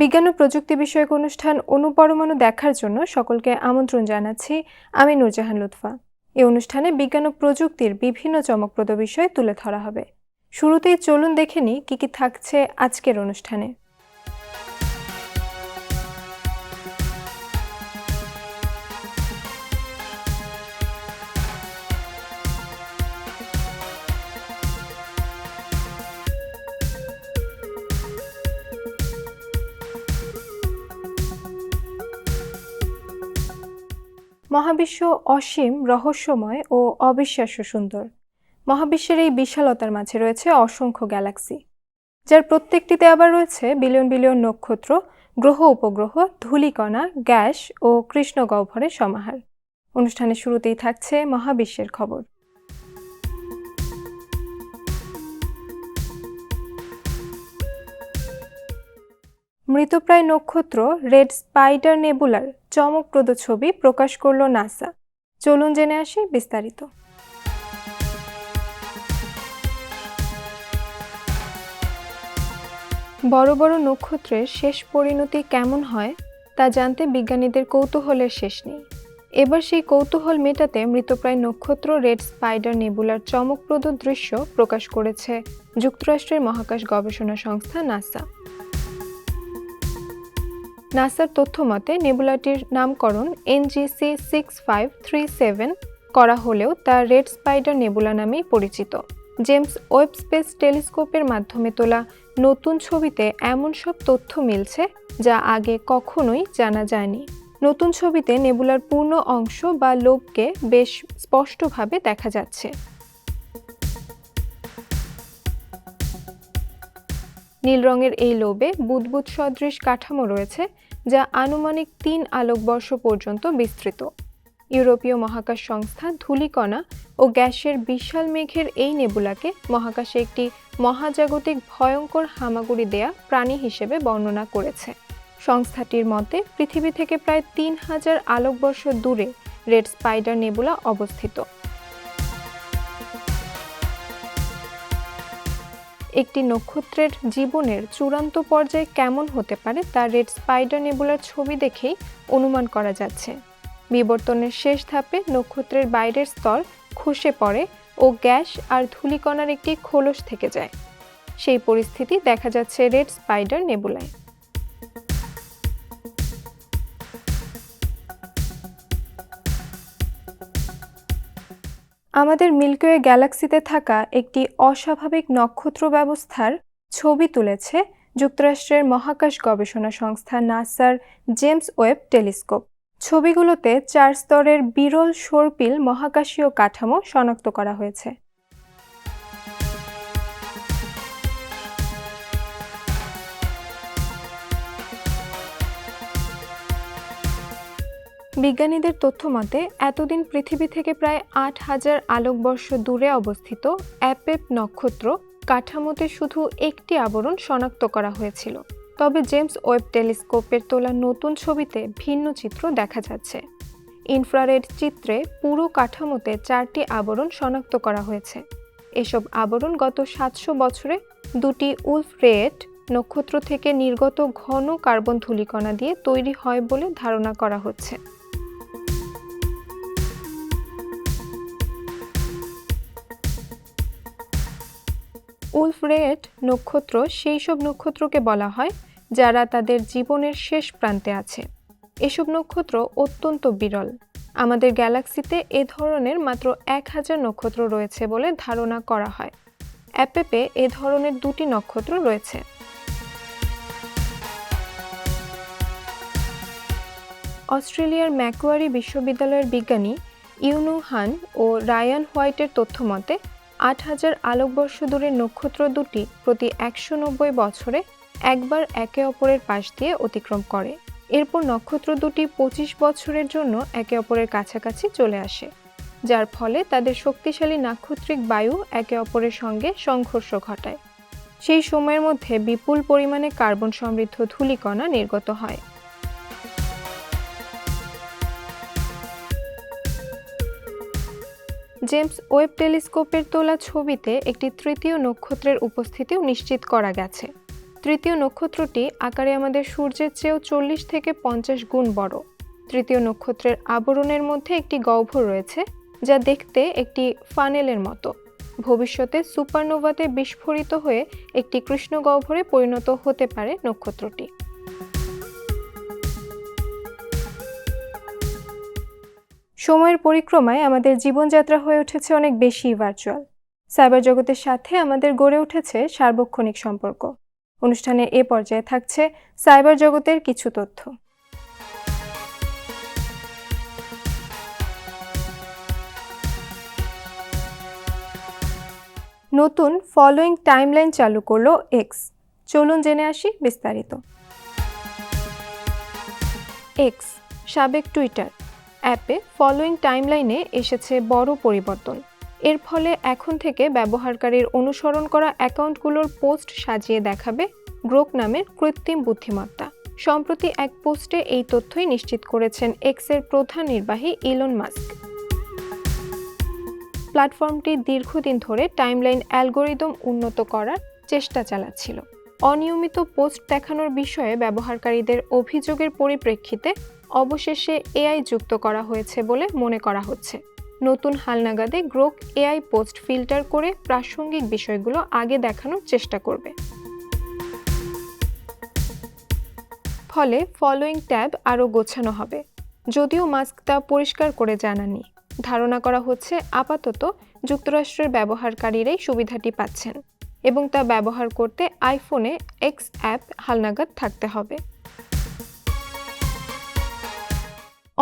বিজ্ঞান ও প্রযুক্তি বিষয়ক অনুষ্ঠান অনুপরমাণু দেখার জন্য সকলকে আমন্ত্রণ জানাচ্ছি আমি নুরজাহান লুৎফা। এই অনুষ্ঠানে বিজ্ঞান ও প্রযুক্তির বিভিন্ন চমকপ্রদ বিষয় তুলে ধরা হবে। শুরুতেই চলুন দেখে নিই কী কী থাকছে আজকের অনুষ্ঠানে। মহাবিশ্ব অসীম, রহস্যময় ও অবিশ্বাস্য সুন্দর। মহাবিশ্বের এই বিশালতার মাঝে রয়েছে অসংখ্য গ্যালাক্সি, যার প্রত্যেকটিতে আবার রয়েছে বিলিয়ন বিলিয়ন নক্ষত্র, গ্রহ উপগ্রহ, ধূলিকণা, গ্যাস ও কৃষ্ণ গহ্বরের সমাহার। অনুষ্ঠানের শুরুতেই থাকছে মহাবিশ্বের খবর। মৃতপ্রায় নক্ষত্র রেড স্পাইডার নেবুলার চমকপ্রদ ছবি প্রকাশ করল নাসা। চলুন জেনে আসি বিস্তারিত। বড় বড় নক্ষত্রের শেষ পরিণতি কেমন হয় তা জানতে বিজ্ঞানীদের কৌতূহলের শেষ নেই। এবার সেই কৌতূহল মেটাতে মৃতপ্রায় নক্ষত্র রেড স্পাইডার নেবুলার চমকপ্রদ দৃশ্য প্রকাশ করেছে যুক্তরাষ্ট্রের মহাকাশ গবেষণা সংস্থা নাসা। নাসার তথ্য মতে, নেবুলাটির নামকরণ NGC six five three seven করা হলেও তা রেড স্পাইডার নেবুলা নামেই পরিচিত। জেমস ওয়েব স্পেস টেলিস্কোপের মাধ্যমে তোলা নতুন ছবিতে এমন সব তথ্য মিলছে যা আগে কখনোই জানা যায়নি। নতুন ছবিতে নেবুলার পূর্ণ অংশ বা লোবকে বেশ স্পষ্টভাবে দেখা যাচ্ছে। নীল রঙের এই লোবে বুদবুদ সদৃশ কাঠামো রয়েছে, যা আনুমানিক তিন আলোকবর্ষ পর্যন্ত বিস্তৃত। ইউরোপীয় মহাকাশ সংস্থা ধূলিকণা ও গ্যাসের বিশাল মেঘের এই নেবুলাকে মহাকাশে একটি মহাজাগতিক ভয়ঙ্কর হামাগুড়ি দেয়া প্রাণী হিসেবে বর্ণনা করেছে। সংস্থাটির মতে, পৃথিবী থেকে প্রায় তিন হাজার আলোকবর্ষ দূরে রেড স্পাইডার নেবুলা অবস্থিত। একটি নক্ষত্রের জীবনের চূড়ান্ত পর্যায়ে কেমন হতে পারে তা রেড স্পাইডার নেবুলার ছবি দেখেই অনুমান করা যাচ্ছে। বিবর্তনের শেষ ধাপে নক্ষত্রের বাইরের স্তর খসে পড়ে ও গ্যাস আর ধূলিকণার একটি খোলস থেকে যায়। সেই পরিস্থিতি দেখা যাচ্ছে রেড স্পাইডার নেবুলায়। আমাদের মিল্কওয়ে গ্যালাক্সিতে থাকা একটি অস্বাভাবিক নক্ষত্র ব্যবস্থার ছবি তুলেছে যুক্তরাষ্ট্রের মহাকাশ গবেষণা সংস্থা নাসার জেমস ওয়েব টেলিস্কোপ। ছবিগুলোতে চার স্তরের বিরল সর্পিল মহাকাশীয় কাঠামো শনাক্ত করা হয়েছে। বিজ্ঞানীদের তথ্য মতে, এতদিন পৃথিবী থেকে প্রায় আট হাজার আলোকবর্ষ দূরে অবস্থিত অ্যাপেপ নক্ষত্র কাঠামোতে শুধু একটি আবরণ শনাক্ত করা হয়েছিল। তবে জেমস ওয়েব টেলিস্কোপের তোলা নতুন ছবিতে ভিন্ন চিত্র দেখা যাচ্ছে। ইনফ্রারেড চিত্রে পুরো কাঠামোতে চারটি আবরণ শনাক্ত করা হয়েছে। এসব আবরণ গত সাতশো বছরে দুটি উলফ রেট নক্ষত্র থেকে নির্গত ঘন কার্বন ধূলিকণা দিয়ে তৈরি হয় বলে ধারণা করা হচ্ছে। উলফ রেড নক্ষত্র সেই সব নক্ষত্রকে বলা হয়, যারা তাদের জীবনের শেষ প্রান্তে আছে। এসব নক্ষত্র অত্যন্ত বিরল। আমাদের গ্যালাক্সিতে এ ধরনের মাত্র এক হাজার নক্ষত্র রয়েছে বলে ধারণা করা হয়। অ্যাপেপে এ ধরনের দুটি নক্ষত্র রয়েছে। অস্ট্রেলিয়ার ম্যাকোয়ারি বিশ্ববিদ্যালয়ের বিজ্ঞানী ইউনু হান ও রায়ান হোয়াইটের তথ্য মতে আট হাজার আলোকবর্ষ দূরের নক্ষত্র দুটি প্রতি একশো নব্বই বছরে একবার একে অপরের পাশ দিয়ে অতিক্রম করে। এরপর নক্ষত্র দুটি পঁচিশ বছরের জন্য একে অপরের কাছাকাছি চলে আসে, যার ফলে তাদের শক্তিশালী নাক্ষত্রিক বায়ু একে অপরের সঙ্গে সংঘর্ষ ঘটায়। সেই সময়ের মধ্যে বিপুল পরিমাণে কার্বন সমৃদ্ধ ধূলিকণা নির্গত হয়। জেমস ওয়েব টেলিস্কোপের তোলা ছবিতে একটি তৃতীয় নক্ষত্রের উপস্থিতিও নিশ্চিত করা গেছে। তৃতীয় নক্ষত্রটি আকারে আমাদের সূর্যের চেয়েও চল্লিশ থেকে পঞ্চাশ গুণ বড়। তৃতীয় নক্ষত্রের আবরণের মধ্যে একটি গহ্বর রয়েছে, যা দেখতে একটি ফানেলের মতো। ভবিষ্যতে সুপারনোভাতে বিস্ফোরিত হয়ে একটি কৃষ্ণ গহ্বরে পরিণত হতে পারে নক্ষত্রটি। সময়ের পরিক্রমায় আমাদের জীবনযাত্রা হয়ে উঠেছে অনেক বেশি ভার্চুয়াল সাইবার জগতের সাথে আমাদের গড়ে উঠেছে সার্বক্ষণিক সম্পর্ক। অনুষ্ঠানের এ পর্যায়ে থাকছে সাইবার জগতের কিছু তথ্য। নতুন ফলোয়িং টাইমলাইন চালু করল এক্স চলুন জেনে আসি বিস্তারিত। এক্স সাবেক টুইটার অ্যাপে ফলোয়িং টাইমলাইনে এসেছে বড় পরিবর্তন। এর ফলে এখন থেকে ব্যবহারকারীর অনুসরণ করা অ্যাকাউন্টগুলোর পোস্ট সাজিয়ে দেখাবে গ্রোক নামের কৃত্রিম বুদ্ধিমত্তা। সম্প্রতি এক পোস্টে এই তথ্যই নিশ্চিত করেছেন এক্সের প্রধান নির্বাহী ইলন মাস্ক। প্ল্যাটফর্মটি দীর্ঘদিন ধরে টাইমলাইন অ্যালগোরিদম উন্নত করার চেষ্টা চালাচ্ছিল। অনিয়মিত পোস্ট দেখানোর বিষয়ে ব্যবহারকারীদের অভিযোগের পরিপ্রেক্ষিতে অবশেষে এআই যুক্ত করা হয়েছে বলে মনে করা হচ্ছে। নতুন হালনাগাদে গ্রোক এআই পোস্ট ফিল্টার করে প্রাসঙ্গিক বিষয়গুলো আগে দেখানোর চেষ্টা করবে। ফলে ফলোয়িং ট্যাব আরও গোছানো হবে। যদিও মাস্ক তা পরিষ্কার করে জানাননি। ধারণা করা হচ্ছে আপাতত যুক্তরাষ্ট্রের ব্যবহারকারীরাই সুবিধাটি পাচ্ছেন এবং তা ব্যবহার করতে আইফোনে এক্স অ্যাপ হালনাগাদ থাকতে হবে।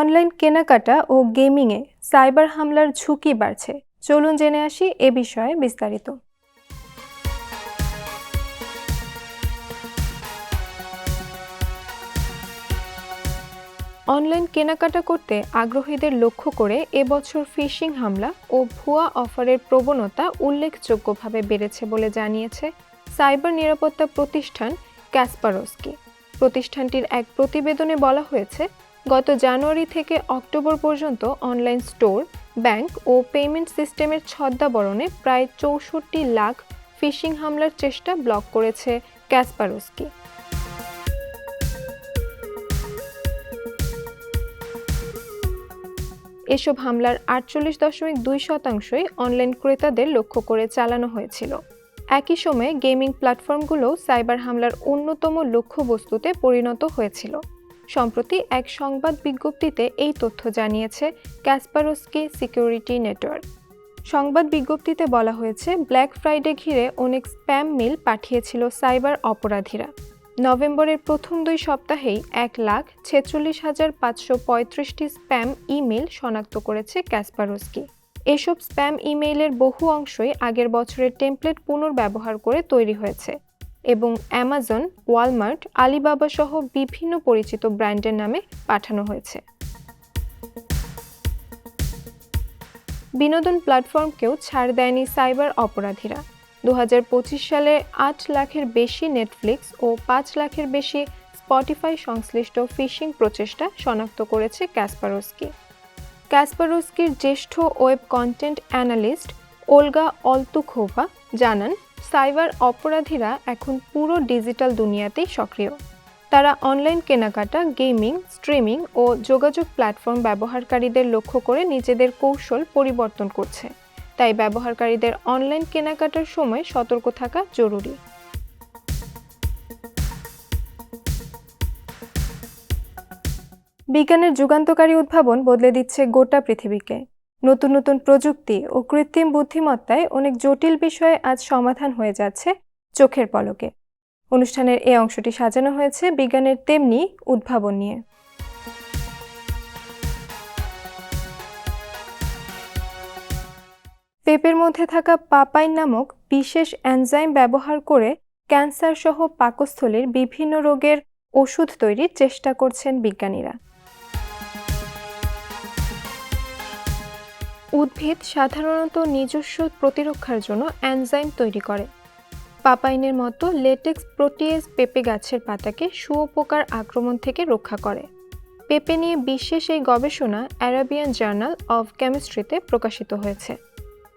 অনলাইন কেনাকাটা ও গেমিংয়ে সাইবার হামলার ঝুঁকি বাড়ছে। চলুন জেনে আসি এ বিষয়ে বিস্তারিত। অনলাইন কেনাকাটা করতে আগ্রহীদের লক্ষ্য করে এবছর ফিশিং হামলা ও ভুয়া অফারের প্রবণতা উল্লেখযোগ্যভাবে বেড়েছে বলে জানিয়েছে সাইবার নিরাপত্তা প্রতিষ্ঠান ক্যাসপারস্কি। প্রতিষ্ঠানটির এক প্রতিবেদনে বলা হয়েছে গত জানুয়ারি থেকে অক্টোবর পর্যন্ত অনলাইন স্টোর, ব্যাংক ও পেমেন্ট সিস্টেমের ছদ্মাবরণে প্রায় চৌষট্টি লাখ ফিশিং হামলার চেষ্টা ব্লক করেছে ক্যাসপারস্কি। এসব হামলার আটচল্লিশ দশমিক দুই শতাংশই অনলাইন ক্রেতাদের লক্ষ্য করে চালানো হয়েছিল। একই সময়ে গেমিং প্ল্যাটফর্মগুলো সাইবার হামলার অন্যতম লক্ষ্যবস্তুতে পরিণত হয়েছিল। সম্প্রতি এক সংবাদ বিজ্ঞপ্তিতে এই তথ্য জানিয়েছে ক্যাসপারোস্কি সিকিউরিটি নেটওয়ার্ক। সংবাদ বিজ্ঞপ্তিতে বলা হয়েছে, ব্ল্যাক ফ্রাইডে ঘিরে অনেক স্প্যাম মেল পাঠিয়েছিল সাইবার অপরাধীরা। নভেম্বরের প্রথম দুই সপ্তাহেই এক লাখ ছেচল্লিশ হাজার পাঁচশো পঁয়ত্রিশটি স্প্যাম ইমেল শনাক্ত করেছে ক্যাসপারোস্কি এসব স্প্যাম ইমেইলের বহু অংশই আগের বছরের টেমপ্লেট পুনর্ব্যবহার করে তৈরি হয়েছে। এবং অ্যামাজন ওয়ালমার্ট আলিবাবা সহ বিভিন্ন পরিচিত ব্র্যান্ডের নামে পাঠানো হয়েছে। বিনোদন প্ল্যাটফর্মকেও ছাড় দেয়নি সাইবার অপরাধীরা। দু হাজার পঁচিশ সালে আট লাখের বেশি নেটফ্লিক্স ও পাঁচ লাখের বেশি স্পটিফাই সংশ্লিষ্ট ফিশিং প্রচেষ্টা শনাক্ত করেছে ক্যাসপারোস্কি ক্যাসপারোস্কির জ্যেষ্ঠ web content analyst Olga Altukhova জানান সাইবার অপরাধীরা এখন পুরো ডিজিটাল দুনিয়াতেই সক্রিয়। তারা অনলাইন কেনাকাটা, গেমিং, স্ট্রিমিং ও যোগাযোগ প্ল্যাটফর্ম ব্যবহারকারীদের লক্ষ্য করে নিজেদের কৌশল পরিবর্তন করছে। তাই ব্যবহারকারীদের অনলাইন কেনাকাটার সময় সতর্ক থাকা জরুরি। বিজ্ঞানের যুগান্তকারী উদ্ভাবন বদলে দিচ্ছে গোটা পৃথিবীকে। নতুন নতুন প্রযুক্তি ও কৃত্রিম বুদ্ধিমত্তায় অনেক জটিল বিষয়ে আজ সমাধান হয়ে যাচ্ছে চোখের পলকে। অনুষ্ঠানের এই অংশটি সাজানো হয়েছে বিজ্ঞানের তেমনি উদ্ভাবন নিয়ে। পেপের মধ্যে থাকা পাপাইন নামক বিশেষ এনজাইম ব্যবহার করে ক্যান্সার সহ পাকস্থলীর বিভিন্ন রোগের ওষুধ তৈরির চেষ্টা করছেন বিজ্ঞানীরা। উদ্ভিদ সাধারণত নিজস্ব প্রতিরক্ষার জন্য এনজাইম তৈরি করে। পাপাইনের মতো লেটেক্স প্রোটিয়েজ পেঁপে গাছের পাতাকে শুয়োপোকার আক্রমণ থেকে রক্ষা করে। পেঁপে নিয়ে বিশেষ এই গবেষণা অ্যারাবিয়ান জার্নাল অব কেমিস্ট্রিতে প্রকাশিত হয়েছে।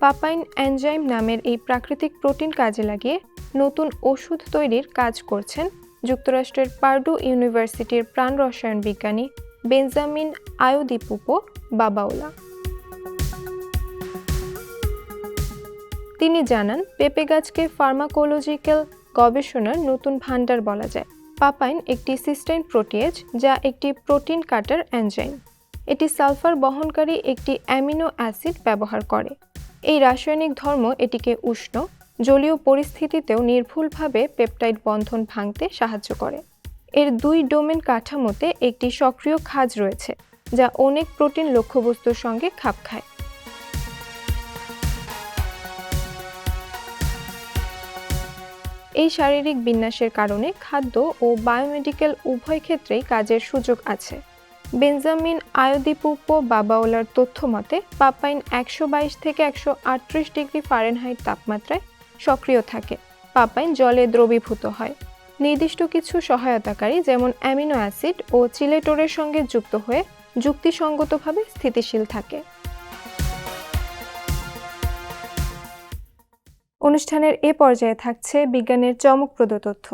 পাপাইন এনজাইম নামের এই প্রাকৃতিক প্রোটিন কাজে লাগিয়ে নতুন ওষুধ তৈরির কাজ করছেন যুক্তরাষ্ট্রের পার্ডু ইউনিভার্সিটির প্রাণ রসায়ন বিজ্ঞানী বেঞ্জামিন আয়োদিপুপো বাবাওলা। তিনি জানান, পেঁপে গাছকে ফার্মাকোলজিক্যাল গবেষণার নতুন ভান্ডার বলা যায়। পাপাইন একটি সিস্টাইন প্রোটিয়েজ যা একটি প্রোটিন কাটার এনজাইম। এটি সালফার বহনকারী একটি অ্যামিনো অ্যাসিড ব্যবহার করে। এই রাসায়নিক ধর্ম এটিকে উষ্ণ, জলীয় পরিস্থিতিতেও নির্ভুলভাবে পেপটাইড বন্ধন ভাঙতে সাহায্য করে। এর দুই ডোমেন কাঠামোতে একটি সক্রিয় খাজ রয়েছে, যা অনেক প্রোটিন লক্ষ্যবস্তুর সঙ্গে খাপ খায়। এই শারীরিক বিন্যাসের কারণে খাদ্য ও বায়োমেডিক্যাল উভয় ক্ষেত্রেই কাজের সুযোগ আছে। বেঞ্জামিন আয়োদিপুপ বাবাওলার তথ্য মতে, পাপাইন একশো বাইশ থেকে একশো আটত্রিশ ডিগ্রি ফারেনহাইট তাপমাত্রায় সক্রিয় থাকে। পাপাইন জলে দ্রবীভূত হয়। নির্দিষ্ট কিছু সহায়তাকারী যেমন অ্যামিনো অ্যাসিড ও চিলেটোরের সঙ্গে যুক্ত হয়ে যুক্তিসঙ্গতভাবে স্থিতিশীল থাকে। অনুষ্ঠানের এ পর্যায়ে থাকছে বিজ্ঞানের চমকপ্রদ তথ্য।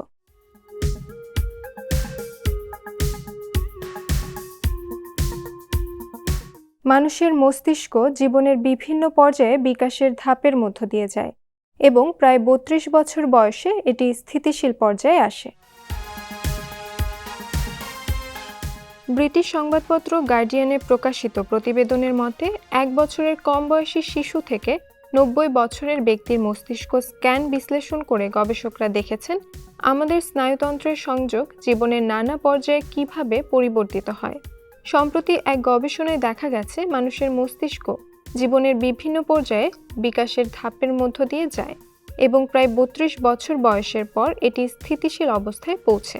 মানুষের মস্তিষ্ক জীবনের বিভিন্ন পর্যায়ে বিকাশের ধাপের মধ্য দিয়ে যায় এবং প্রায় বত্রিশ বছর বয়সে এটি স্থিতিশীল পর্যায়ে আসে। ব্রিটিশ সংবাদপত্র গার্ডিয়ানে প্রকাশিত প্রতিবেদনের মতে, এক বছরের কম বয়সী শিশু থেকে নব্বই বছরের ব্যক্তির মস্তিষ্ক স্ক্যান বিশ্লেষণ করে গবেষকরা দেখেছেন আমাদের স্নায়ুতন্ত্রের সংযোগ জীবনের নানা পর্যায়ে কীভাবে পরিবর্তিত হয়। সম্প্রতি এক গবেষণায় দেখা গেছে, মানুষের মস্তিষ্ক জীবনের বিভিন্ন পর্যায়ে বিকাশের ধাপের মধ্য দিয়ে যায় এবং প্রায় বত্রিশ বছর বয়সের পর এটি স্থিতিশীল অবস্থায় পৌঁছে।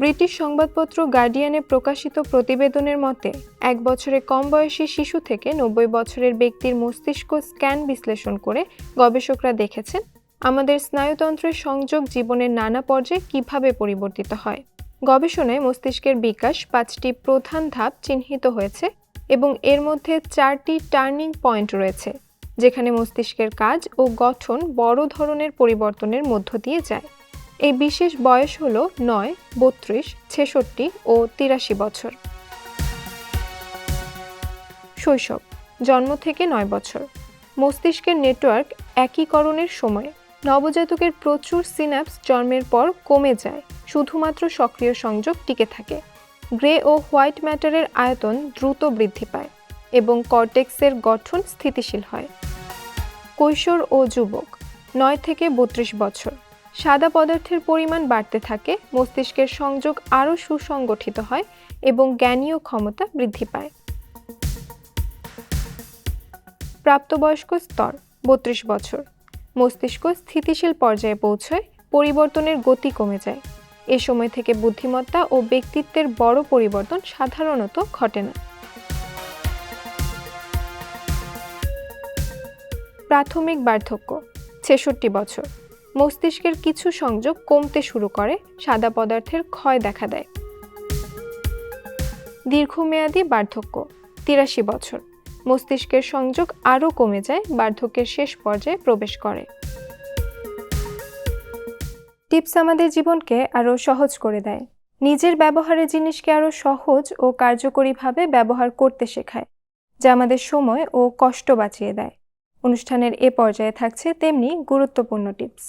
ব্রিটিশ সংবাদপত্র গার্ডিয়ানে প্রকাশিত প্রতিবেদনের মতে, এক বছরে কম বয়সী শিশু থেকে নব্বই বছরের ব্যক্তির মস্তিষ্ক স্ক্যান বিশ্লেষণ করে গবেষকরা দেখেছেন আমাদের স্নায়ুতন্ত্রের সংযোগ জীবনের নানা পর্যায়ে কীভাবে পরিবর্তিত হয়। গবেষণায় মস্তিষ্কের বিকাশ পাঁচটি প্রধান ধাপ চিহ্নিত হয়েছে এবং এর মধ্যে চারটি টার্নিং পয়েন্ট রয়েছে, যেখানে মস্তিষ্কের কাজ ও গঠন বড় ধরনের পরিবর্তনের মধ্য দিয়ে যায়। এই বিশেষ বয়স হল নয়, বত্রিশ, ছেষট্টি ও তিরাশি বছর। শৈশব, জন্ম থেকে নয় বছর। মস্তিষ্কের নেটওয়ার্ক একীকরণের সময়। নবজাতকের প্রচুর সিনাপস জন্মের পর কমে যায়, শুধুমাত্র সক্রিয় সংযোগ টিকে থাকে। গ্রে ও হোয়াইট ম্যাটারের আয়তন দ্রুত বৃদ্ধি পায় এবং কর্টেক্সের গঠন স্থিতিশীল হয়। কৈশোর ও যুবক, নয় থেকে বত্রিশ বছর। সাদা পদার্থের পরিমাণ বাড়তে থাকে, মস্তিষ্কের সংযোগ আরও সুসংগঠিত হয় এবং জ্ঞানীয় ক্ষমতা বৃদ্ধি পায়। প্রাপ্তবয়স্ক স্তর, বত্রিশ বছর। মস্তিষ্ক স্থিতিশীল পর্যায়ে পৌঁছয়, পরিবর্তনের গতি কমে যায়। এ সময় থেকে বুদ্ধিমত্তা ও ব্যক্তিত্বের বড় পরিবর্তন সাধারণত ঘটে না। প্রাথমিক বার্ধক্য, ছেষট্টি বছর। মস্তিষ্কের কিছু সংযোগ কমতে শুরু করে, সাদা পদার্থের ক্ষয় দেখা দেয়। দীর্ঘমেয়াদী বার্ধক্য, তিরাশি বছর। মস্তিষ্কের সংযোগ আরও কমে যায়, বার্ধক্যের শেষ পর্যায়ে প্রবেশ করে। টিপস আমাদের জীবনকে আরও সহজ করে দেয়। নিজের ব্যবহারের জিনিসকে আরও সহজ ও কার্যকরীভাবে ব্যবহার করতে শেখায়, যা আমাদের সময় ও কষ্ট বাঁচিয়ে দেয়। অনুষ্ঠানের এ পর্যায়ে থাকছে তেমনি গুরুত্বপূর্ণ টিপস।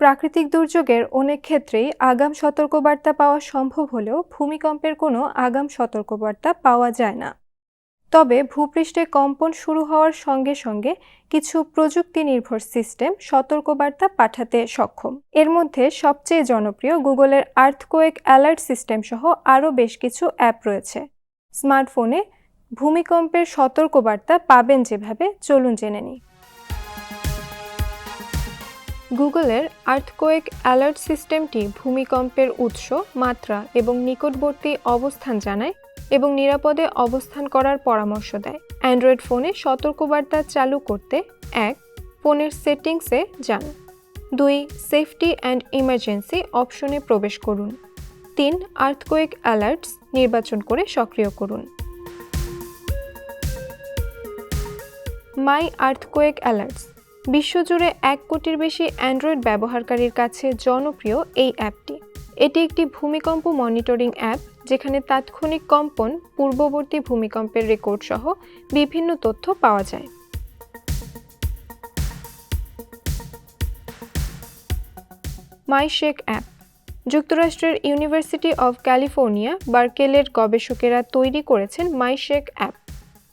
প্রাকৃতিক দুর্যোগের অনেক ক্ষেত্রেই আগাম সতর্কবার্তা পাওয়া সম্ভব হলেও ভূমিকম্পের কোনো আগাম সতর্কবার্তা পাওয়া যায় না। তবে ভূপৃষ্ঠে কম্পন শুরু হওয়ার সঙ্গে সঙ্গে কিছু প্রযুক্তি নির্ভর সিস্টেম সতর্কবার্তা পাঠাতে সক্ষম। এর মধ্যে সবচেয়ে জনপ্রিয় গুগলের আর্থকোয়েক অ্যালার্ট সিস্টেম সহ আরও বেশ কিছু অ্যাপ রয়েছে। স্মার্টফোনে ভূমিকম্পের সতর্কবার্তা পাবেন যেভাবে, চলুন জেনে নিই। গুগলের আর্থকোয়েক অ্যালার্ট সিস্টেমটি ভূমিকম্পের উৎস, মাত্রা এবং নিকটবর্তী অবস্থান জানায় এবং নিরাপদে অবস্থান করার পরামর্শ দেয়। অ্যান্ড্রয়েড ফোনে সতর্কবার্তা চালু করতে এক, ফোনের সেটিংসে যান। দুই, সেফটি অ্যান্ড ইমার্জেন্সি অপশনে প্রবেশ করুন। তিন, আর্থকোয়েক অ্যালার্টস নির্বাচন করে সক্রিয় করুন। মাই আর্থকোয়েক অ্যালার্টস বিশ্বজুড়ে এক কোটির বেশি অ্যান্ড্রয়েড ব্যবহারকারীর কাছে জনপ্রিয় এই অ্যাপটি। এটি একটি ভূমিকম্প মনিটরিং অ্যাপ, যেখানে তাৎক্ষণিক কম্পন, পূর্ববর্তী ভূমিকম্পের রেকর্ড সহ বিভিন্ন তথ্য পাওয়া যায়। মাই শেক অ্যাপ, যুক্তরাষ্ট্রের ইউনিভার্সিটি অব ক্যালিফোর্নিয়া, বার্কেলের গবেষকেরা তৈরি করেছেন মাই শেক অ্যাপ।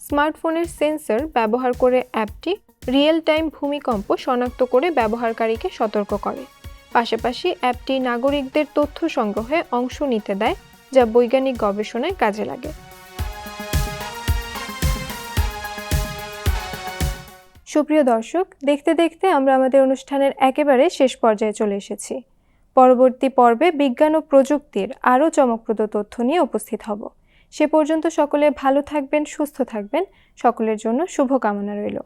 স্মার্টফোনের সেন্সর ব্যবহার করে অ্যাপটি রিয়েল টাইম ভূমিকম্প শনাক্ত করে ব্যবহারকারীকে সতর্ক করে। পাশাপাশি অ্যাপটি নাগরিকদের তথ্য সংগ্রহে অংশ নিতে দেয়, যা বৈজ্ঞানিক গবেষণায় কাজে লাগে। সুপ্রিয় দর্শক, দেখতে দেখতে আমরা আমাদের অনুষ্ঠানের একেবারে শেষ পর্যায়ে চলে এসেছি। পরবর্তী পর্বে বিজ্ঞান ও প্রযুক্তির আরও চমকপ্রদ তথ্য নিয়ে উপস্থিত হব। সে পর্যন্ত সকলে ভালো থাকবেন, সুস্থ থাকবেন। সকলের জন্য শুভকামনা রইল।